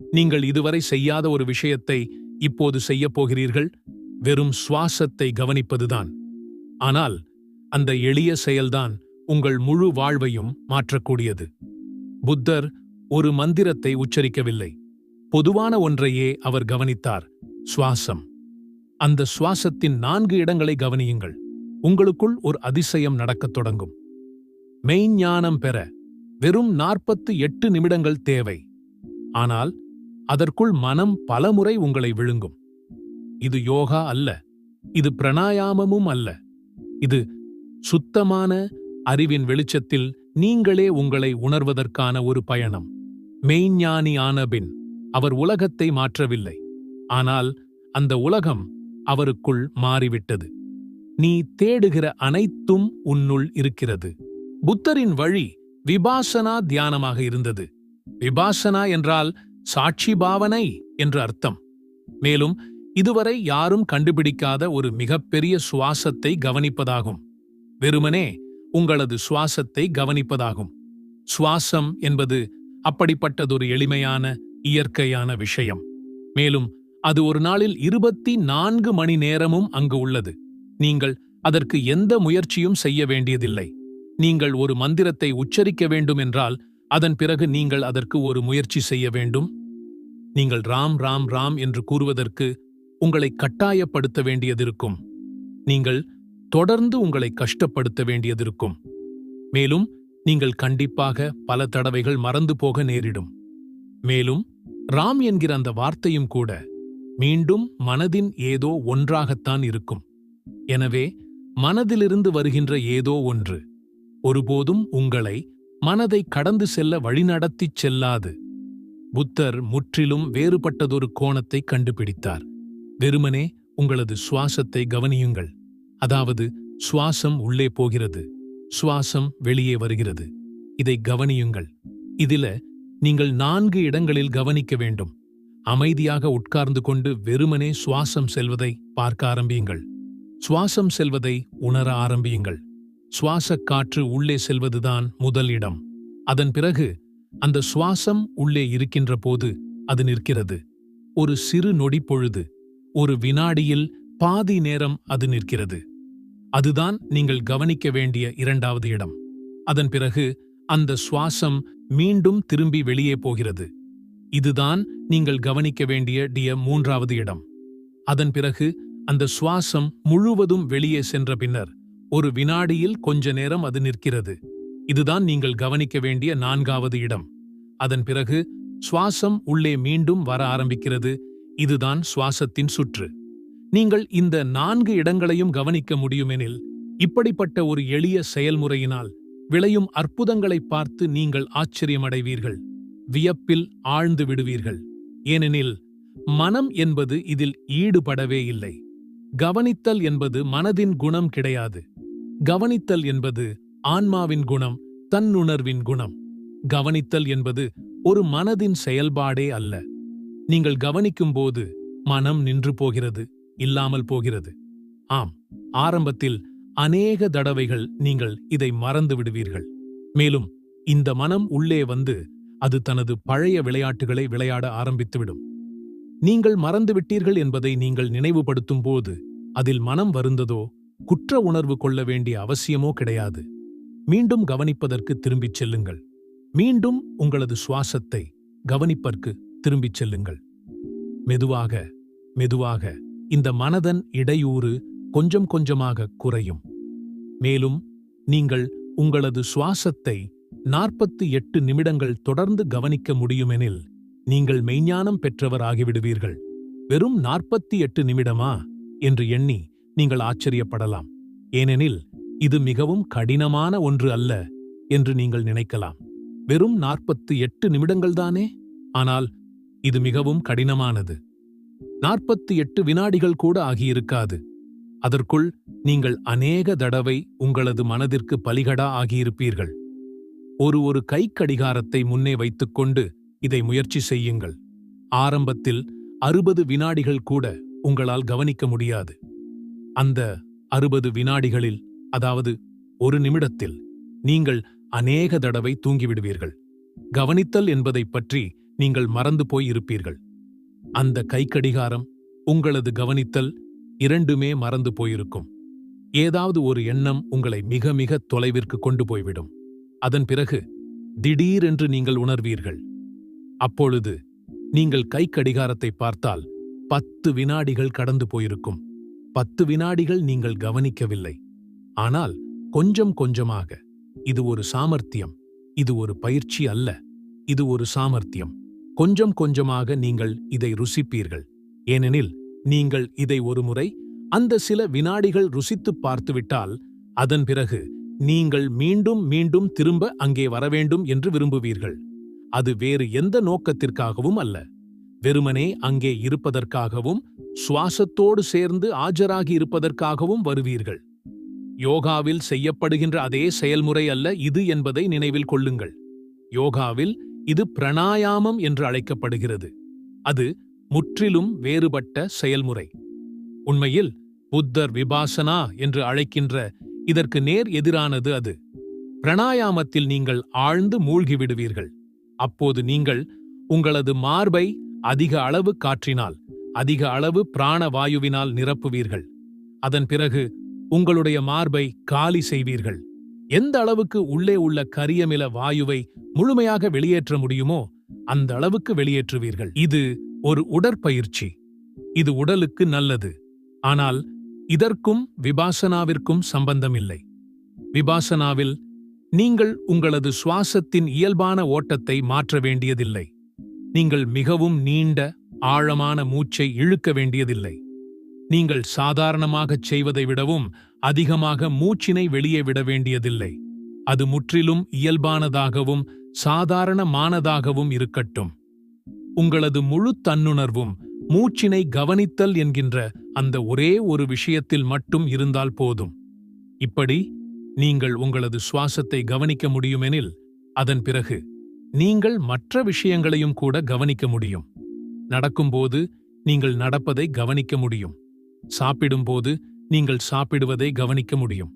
நீங்கள் இதுவரை செய்யாத ஒரு விஷயத்தை இப்போது செய்யப் போகிறீர்கள்? வெறும் சுவாசத்தை கவனிப்பதுதான். ஆனால் அந்த எளிய செயல்தான் உங்கள் முழு வாழ்வையும் மாற்றக்கூடியது. புத்தர் ஒரு மந்திரத்தை உச்சரிக்கவில்லை. பொதுவான ஒன்றையே அவர் கவனித்தார் சுவாசம். அந்த சுவாசத்தின் நான்கு இடங்களை கவனியுங்கள். உங்களுக்குள் ஒரு அதிசயம் நடக்கத் தொடங்கும். மெய்ஞானம் பெற வெறும் நாற்பத்து எட்டு நிமிடங்கள் தேவை. ஆனால் அதற்குள் மனம் பலமுறை உங்களை விழுங்கும். இது யோகா அல்ல. இது பிரணாயாமமும் அல்ல. இது சுத்தமான அறிவின் வெளிச்சத்தில் நீங்களே உங்களை உணர்வதற்கான ஒரு பயணம். மெய்ஞானி ஆனபின் அவர் உலகத்தை மாற்றவில்லை. ஆனால் அந்த உலகம் அவருக்குள் மாறிவிட்டது. நீ தேடுகிற அனைத்தும் உன்னுள் இருக்கிறது. புத்தரின் வழி விபாசனா தியானமாக இருந்தது. விபாசனா என்றால் சாட்சி பாவனை என்று அர்த்தம். மேலும் இதுவரை யாரும் கண்டுபிடிக்காத ஒரு மிகப்பெரிய சுவாசத்தை கவனிப்பதாகும். வெறுமனே உங்களது சுவாசத்தை கவனிப்பதாகும். சுவாசம் என்பது அப்படிப்பட்டதொரு எளிமையான இயற்கையான விஷயம். மேலும் அது ஒரு நாளில் இருபத்தி நான்கு மணி நேரமும் அங்கு உள்ளது. நீங்கள் அதற்கு எந்த முயற்சியும் செய்ய வேண்டியதில்லை. நீங்கள் ஒரு மந்திரத்தை உச்சரிக்க வேண்டும் என்றால் அதன் பிறகு நீங்கள் அதற்கு ஒரு முயற்சி செய்ய வேண்டும். நீங்கள் ராம் ராம் ராம் என்று கூறுவதற்கு உங்களை கட்டாயப்படுத்த வேண்டியதிருக்கும். நீங்கள் தொடர்ந்து உங்களை கஷ்டப்படுத்த வேண்டியதிருக்கும். மேலும் நீங்கள் கண்டிப்பாக பல தடவைகள் மறந்து போக நேரிடும். மேலும் ராம் என்கிற அந்த வார்த்தையும் கூட மீண்டும் மனதின் ஏதோ ஒன்றாகத்தான் இருக்கும். எனவே மனதிலிருந்து வருகின்ற ஏதோ ஒன்று ஒருபோதும் உங்களை மனதை கடந்து செல்ல வழிநடத்திச் செல்லாது. புத்தர் முற்றிலும் வேறுபட்டதொரு கோணத்தை கண்டுபிடித்தார். வெறுமனே உங்களது சுவாசத்தை கவனியுங்கள். அதாவது சுவாசம் உள்ளே போகிறது. சுவாசம் வெளியே வருகிறது. இதை கவனியுங்கள். இதில நீங்கள் நான்கு இடங்களில் கவனிக்க வேண்டும். அமைதியாக உட்கார்ந்து கொண்டு வெறுமனே சுவாசம் செல்வதை பார்க்க ஆரம்பியுங்கள். சுவாசம் செல்வதை உணர ஆரம்பியுங்கள். சுவாசக் காற்று உள்ளே செல்வதுதான் முதல் இடம். அதன் பிறகு அந்த சுவாசம் உள்ளே இருக்கின்ற போது அது நிற்கிறது. ஒரு சிறு நொடி பொழுது ஒரு வினாடியில் பாதி நேரம் அது நிற்கிறது. அதுதான் நீங்கள் கவனிக்க வேண்டிய இரண்டாவது இடம். அதன் பிறகு அந்த சுவாசம் மீண்டும் திரும்பி வெளியே போகிறது. இதுதான் நீங்கள் கவனிக்க வேண்டிய டிய மூன்றாவது இடம். அதன் பிறகு அந்த சுவாசம் முழுவதும் வெளியே சென்ற பின்னர் ஒரு வினாடியில் கொஞ்ச நேரம் அது நிற்கிறது. இதுதான் நீங்கள் கவனிக்க வேண்டிய நான்காவது இடம். அதன் பிறகு சுவாசம் உள்ளே மீண்டும் வர ஆரம்பிக்கிறது. இதுதான் சுவாசத்தின் சுற்று. நீங்கள் இந்த நான்கு இடங்களையும் கவனிக்க முடியுமெனில் இப்படிப்பட்ட ஒரு எளிய செயல்முறையினால் விளையும் அற்புதங்களை பார்த்து நீங்கள் ஆச்சரியமடைவீர்கள். வியப்பில் ஆழ்ந்து விடுவீர்கள். ஏனெனில் மனம் என்பது இதில் ஈடுபடவே இல்லை. கவனித்தல் என்பது மனதின் குணம் கிடையாது. கவனித்தல் என்பது ஆன்மாவின் குணம் தன்னுணர்வின் குணம். கவனித்தல் என்பது ஒரு மனதின் செயல்பாடே அல்ல. நீங்கள் கவனிக்கும்போது மனம் நின்று போகிறது இல்லாமல் போகிறது. ஆம் ஆரம்பத்தில் அநேக தடவைகள் நீங்கள் இதை மறந்து விடுவீர்கள். மேலும் இந்த மனம் உள்ளே வந்து அது தனது பழைய விளையாட்டுகளை விளையாட ஆரம்பித்துவிடும். நீங்கள் மறந்துவிட்டீர்கள் என்பதை நீங்கள் நினைவுபடுத்தும் போது அதில் மனம் வருந்ததோ? குற்ற உணர்வு கொள்ள வேண்டிய அவசியமோ கிடையாது. மீண்டும் கவனிப்பதற்கு திரும்பிச் செல்லுங்கள். மீண்டும் உங்களது சுவாசத்தை கவனிப்பதற்கு திரும்பிச் செல்லுங்கள். மெதுவாக மெதுவாக இந்த மனதன் இடையூறு கொஞ்சம் கொஞ்சமாக குறையும். மேலும் நீங்கள் உங்களது சுவாசத்தை நாற்பத்தி எட்டு நிமிடங்கள் தொடர்ந்து கவனிக்க முடியுமெனில் நீங்கள் மெய்ஞானம் பெற்றவர் ஆகிவிடுவீர்கள் வெறும் நாற்பத்தி எட்டு நிமிடமா? என்று எண்ணி நீங்கள் ஆச்சரியப்படலாம். ஏனெனில் இது மிகவும் கடினமான ஒன்று அல்ல என்று நீங்கள் நினைக்கலாம். வெறும் நாற்பத்து எட்டு நிமிடங்கள்தானே ஆனால் இது மிகவும் கடினமானது. நாற்பத்தி எட்டு வினாடிகள் கூட ஆகியிருக்காது. அதற்குள் நீங்கள் அநேக தடவை உங்களது மனதிற்கு பலிகடா ஆகியிருப்பீர்கள். ஒரு ஒரு கைக்கடிகாரத்தை முன்னே வைத்துக்கொண்டு இதை முயற்சி செய்யுங்கள். ஆரம்பத்தில் அறுபது வினாடிகள் கூட உங்களால் கவனிக்க முடியாது. அந்த அறுபது வினாடிகளில் அதாவது ஒரு நிமிடத்தில் நீங்கள் அநேக தடவை தூங்கிவிடுவீர்கள். கவனித்தல் என்பதைப் பற்றி நீங்கள் மறந்து போய் இருப்பீர்கள். அந்த கைக்கடிகாரம் உங்களது கவனித்தல் இரண்டுமே மறந்து போயிருக்கும். ஏதாவது ஒரு எண்ணம் உங்களை மிக மிக தொலைவிற்கு கொண்டு போய்விடும். அதன் பிறகு திடீரென்று நீங்கள் உணர்வீர்கள். அப்பொழுது நீங்கள் கைக்கடிகாரத்தை பார்த்தால் பத்து வினாடிகள் கடந்து போயிருக்கும். பத்து வினாடிகள் நீங்கள் கவனிக்கவில்லை. ஆனால் கொஞ்சம் கொஞ்சமாக இது ஒரு சாமர்த்தியம் இது ஒரு பயிற்சி அல்ல இது ஒரு சாமர்த்தியம். கொஞ்சம் கொஞ்சமாக நீங்கள் இதை ருசிப்பீர்கள். ஏனெனில் நீங்கள் இதை ஒருமுறை அந்த சில வினாடிகள் ருசித்துப் பார்த்துவிட்டால் அதன் பிறகு நீங்கள் மீண்டும் மீண்டும் திரும்ப அங்கே வரவேண்டும் என்று விரும்புவீர்கள். அது வேறு எந்த நோக்கத்திற்காகவும் அல்ல. வெறுமனே அங்கே இருப்பதற்காகவும் சுவாசத்தோடு சேர்ந்து ஆஜராகி இருப்பதற்காகவும் வருவீர்கள். யோகாவில் செய்யப்படுகின்ற அதே செயல்முறை அல்ல இது என்பதை நினைவில் கொள்ளுங்கள். யோகாவில் இது பிரணாயாமம் என்று அழைக்கப்படுகிறது. அது முற்றிலும் வேறுபட்ட செயல்முறை. உண்மையில் புத்தர் விபாசனா என்று அழைக்கின்ற இதற்கு நேர் எதிரானது அது. பிரணாயாமத்தில் நீங்கள் ஆழ்ந்து மூழ்கிவிடுவீர்கள். அப்போது நீங்கள் உங்களது மார்பை அதிக அளவு காற்றினால் அதிக அளவு பிராணவாயுவினால் நிரப்புவீர்கள். அதன் பிறகு உங்களுடைய மார்பை காலி செய்வீர்கள். எந்த அளவுக்கு உள்ளே உள்ள கரியமில வாயுவை முழுமையாக வெளியேற்ற முடியுமோ அந்த அளவுக்கு வெளியேற்றுவீர்கள். இது ஒரு உடற்பயிற்சி. இது உடலுக்கு நல்லது. ஆனால் இதற்கும் விபாசனாவிற்கும் சம்பந்தமில்லை. விபாசனாவில் நீங்கள் உங்களது சுவாசத்தின் இயல்பான ஓட்டத்தை மாற்ற வேண்டியதில்லை. நீங்கள் மிகவும் நீண்ட ஆழமான மூச்சை இழுக்க வேண்டியதில்லை. நீங்கள் சாதாரணமாகச் செய்வதை விடவும் அதிகமாக மூச்சினை வெளியே விட வேண்டியதில்லை. அது முற்றிலும் இயல்பானதாகவும் சாதாரணமானதாகவும் இருக்கட்டும். உங்களது முழு தன்னுணர்வும் மூச்சினை கவனித்தல் என்கின்ற அந்த ஒரே ஒரு விஷயத்தில் மட்டும் இருந்தால் போதும். இப்படி நீங்கள் உங்களது சுவாசத்தை கவனிக்க முடியுமெனில் அதன் பிறகு நீங்கள் மற்ற விஷயங்களையும் கூட கவனிக்க முடியும். நடக்கும்போது நீங்கள் நடப்பதை கவனிக்க முடியும். சாப்பிடும்போது நீங்கள் சாப்பிடுவதை கவனிக்க முடியும்.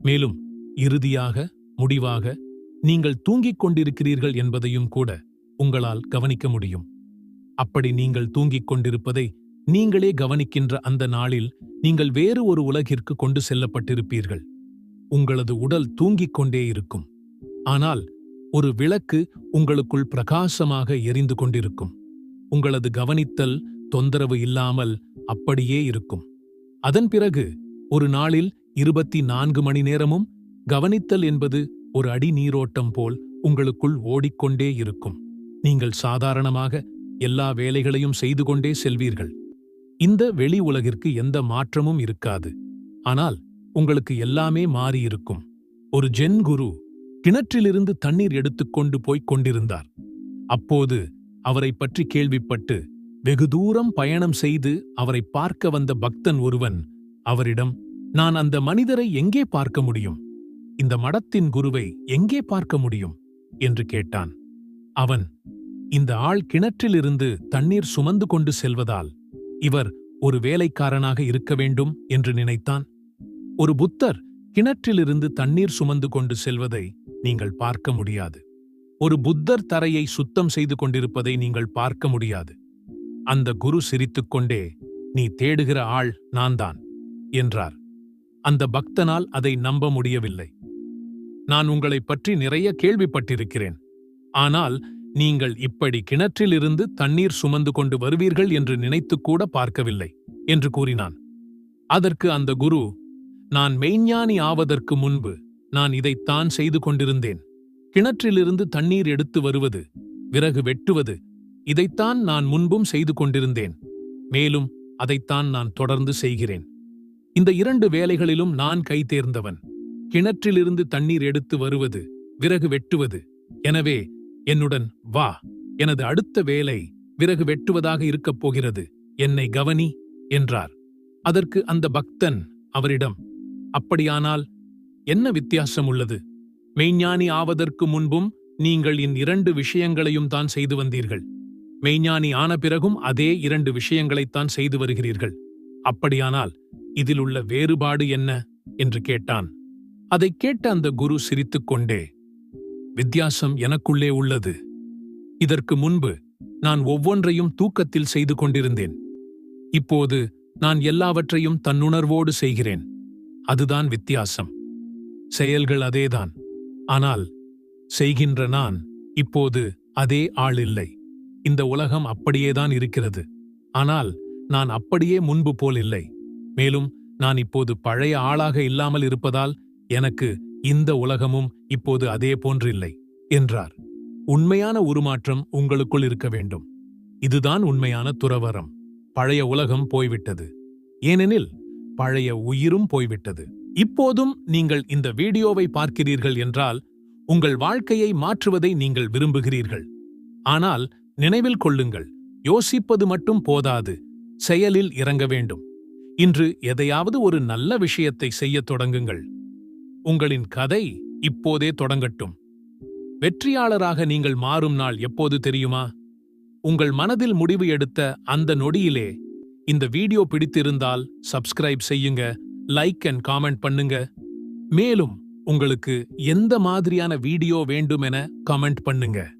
மேலும் இறுதியாக முடிவாக நீங்கள் தூங்கிக் கொண்டிருக்கிறீர்கள் என்பதையும் கூட உங்களால் கவனிக்க முடியும். அப்படி நீங்கள் தூங்கிக் கொண்டிருப்பதை நீங்களே கவனிக்கின்ற அந்த நாளில் நீங்கள் வேறு ஒரு உலகிற்கு கொண்டு செல்லப்பட்டிருப்பீர்கள். உங்களது உடல் தூங்கிக் கொண்டே இருக்கும். ஆனால் ஒரு விளக்கு உங்களுக்குள் பிரகாசமாக எரிந்து கொண்டிருக்கும். உங்களது கவனித்தல் தொந்தரவு இல்லாமல் அப்படியே இருக்கும். அதன் பிறகு ஒரு நாளில் இருபத்தி நான்கு மணி நேரமும் கவனித்தல் என்பது ஒரு அடி நீரோட்டம் போல் உங்களுக்குள் ஓடிக்கொண்டே இருக்கும். நீங்கள் சாதாரணமாக எல்லா வேலைகளையும் செய்து கொண்டே செல்வீர்கள். இந்த வெளி உலகிற்கு எந்த மாற்றமும் இருக்காது. ஆனால் உங்களுக்கு எல்லாமே மாறியிருக்கும். ஒரு ஜென் குரு கிணற்றிலிருந்து தண்ணீர் எடுத்துக்கொண்டு போய்க் கொண்டிருந்தார். அப்போது அவரை பற்றி கேள்விப்பட்டு வெகு தூரம் பயணம் செய்து அவரை பார்க்க வந்த பக்தன் ஒருவன் அவரிடம் நான் அந்த மனிதரை எங்கே பார்க்க முடியும்? இந்த மடத்தின் குருவை எங்கே பார்க்க முடியும்? என்று கேட்டான். அவன் இந்த ஆள் கிணற்றிலிருந்து தண்ணீர் சுமந்து கொண்டு செல்வதால் இவர் ஒரு வேலைக்காரனாக இருக்க வேண்டும் என்று நினைத்தான். ஒரு புத்தர் கிணற்றிலிருந்து தண்ணீர் சுமந்து கொண்டு செல்வதை நீங்கள் பார்க்க முடியாது. ஒரு புத்தர் தரையை சுத்தம் செய்து கொண்டிருப்பதை நீங்கள் பார்க்க முடியாது. அந்த குரு சிரித்துக்கொண்டே நீ தேடுகிற ஆள் நான்தான் என்றார். அந்த பக்தனால் அதை நம்ப முடியவில்லை. நான் உங்களைப் பற்றி நிறைய கேள்விப்பட்டிருக்கிறேன். ஆனால் நீங்கள் இப்படி கிணற்றிலிருந்து தண்ணீர் சுமந்து கொண்டு வருவீர்கள் என்று நினைத்துக்கூட பார்க்கவில்லை என்று கூறினான். அதற்கு அந்த குரு நான் மெய்ஞானி ஆவதற்கு முன்பு நான் இதைத்தான் செய்து கொண்டிருந்தேன். கிணற்றிலிருந்து தண்ணீர் எடுத்து வருவது விறகு வெட்டுவது இதைத்தான் நான் முன்பும் செய்து கொண்டிருந்தேன். மேலும் அதைத்தான் நான் தொடர்ந்து செய்கிறேன். இந்த இரண்டு வேலைகளிலும் நான் கை தேர்ந்தவன். கிணற்றிலிருந்து தண்ணீர் எடுத்து வருவது விறகு வெட்டுவது. எனவே என்னுடன் வா எனது அடுத்த வேலை விறகு வெட்டுவதாக இருக்கப் போகிறது. என்னை கவனி என்றார். அதற்கு அந்த பக்தன் அவரிடம் அப்படியானால் என்ன வித்தியாசம் உள்ளது? மெய்ஞானி ஆவதற்கு முன்பும் நீங்கள் இந் இரண்டு விஷயங்களையும் தான் செய்து வந்தீர்கள். மெய்ஞானி ஆன பிறகும் அதே இரண்டு விஷயங்களைத்தான் செய்து வருகிறீர்கள். அப்படியானால் இதில் உள்ள வேறுபாடு என்ன? என்று கேட்டான். அதைக் கேட்ட அந்த குரு சிரித்துக்கொண்டே வித்தியாசம் எனக்குள்ளே உள்ளது. இதற்கு முன்பு நான் ஒவ்வொன்றையும் தூக்கத்தில் செய்து கொண்டிருந்தேன். இப்போது நான் எல்லாவற்றையும் தன்னுணர்வோடு செய்கிறேன். அதுதான் வித்தியாசம். செயல்கள் அதேதான். ஆனால் செய்கின்ற நான் இப்போது அதே ஆள் இல்லை இந்த உலகம் அப்படியேதான் இருக்கிறது. ஆனால் நான் அப்படியே முன்பு போல் இல்லை. மேலும் நான் இப்போது பழைய ஆளாக இல்லாமல் இருப்பதால் எனக்கு இந்த உலகமும் இப்போது அதே போன்றில்லை என்றார். உண்மையான உருமாற்றம் உங்களுக்குள் இருக்க வேண்டும். இதுதான் உண்மையான துறவரம் பழைய உலகம் போய்விட்டது. ஏனெனில் பழைய உயிரும் போய்விட்டது. இப்போதும் நீங்கள் இந்த வீடியோவை பார்க்கிறீர்கள் என்றால் உங்கள் வாழ்க்கையை மாற்றுவதை நீங்கள் விரும்புகிறீர்கள். ஆனால் நினைவில் கொள்ளுங்கள் யோசிப்பது மட்டும் போதாது செயலில் இறங்க வேண்டும். இன்று எதையாவது ஒரு நல்ல விஷயத்தை செய்யத் தொடங்குங்கள். உங்களின் கதை இப்போதே தொடங்கட்டும். வெற்றியாளராக நீங்கள் மாறும் நாள் எப்போது தெரியுமா? உங்கள் மனதில் முடிவு எடுத்த அந்த நொடியிலே இந்த வீடியோ பிடித்திருந்தால் சப்ஸ்கிரைப் செய்யுங்க லைக் அண்ட் காமெண்ட் பண்ணுங்க. மேலும் உங்களுக்கு எந்த மாதிரியான வீடியோ வேண்டும் என கமெண்ட் பண்ணுங்க.